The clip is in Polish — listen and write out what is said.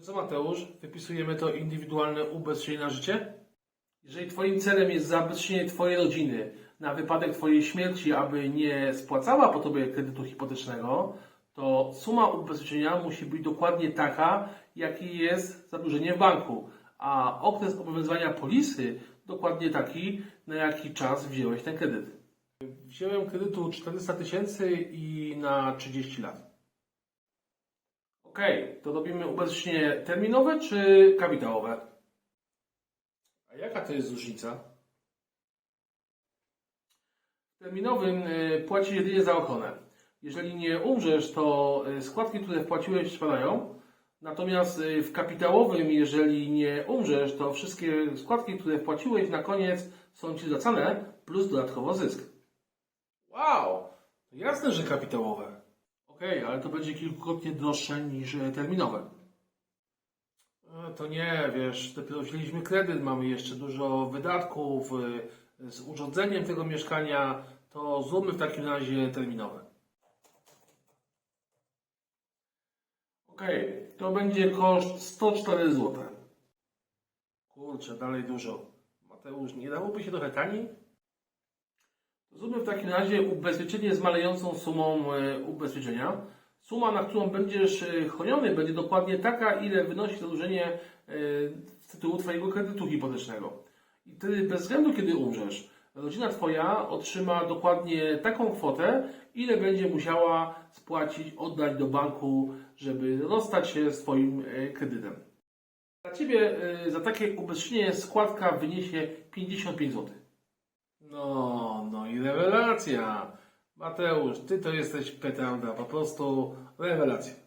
Co Mateusz? Wypisujemy to indywidualne ubezpieczenie na życie? Jeżeli Twoim celem jest zabezpieczenie Twojej rodziny na wypadek Twojej śmierci, aby nie spłacała po Tobie kredytu hipotecznego, to suma ubezpieczenia musi być dokładnie taka, jaki jest zadłużenie w banku, a okres obowiązywania polisy dokładnie taki, na jaki czas wziąłeś ten kredyt. Wziąłem kredytu 400 tysięcy i na 30 lat. Okej, to robimy ubezpieczenie terminowe czy kapitałowe? A jaka to jest różnica? W terminowym y, płacisz jedynie za ochronę. Jeżeli nie umrzesz, to y, składki, które wpłaciłeś, spadają. Natomiast y, w kapitałowym, jeżeli nie umrzesz, to wszystkie składki, które wpłaciłeś na koniec są Ci zwracane, plus dodatkowo zysk. Wow! Jasne, że kapitałowe. Okej, ale to będzie kilkukrotnie droższe niż e, terminowe. E, To nie, wiesz, dopiero wzięliśmy kredyt, mamy jeszcze dużo wydatków e, z urządzeniem tego mieszkania, to zróbmy w takim razie terminowe. Okej, to będzie koszt 104 zł. Kurczę, dalej dużo. Mateusz, nie dałoby się trochę taniej? Zróbmy w takim razie ubezpieczenie z malejącą sumą e, ubezpieczenia. Suma, na którą będziesz e, chroniony, będzie dokładnie taka, ile wynosi zadłużenie e, z tytułu Twojego kredytu hipotecznego. I wtedy, bez względu kiedy umrzesz, rodzina Twoja otrzyma dokładnie taką kwotę, ile będzie musiała spłacić, oddać do banku, żeby rozstać się z Twoim kredytem. Dla Ciebie za takie ubezpieczenie składka wyniesie 55 zł. No, no i rewelacja. Mateusz, ty to jesteś petarda, po prostu rewelacja.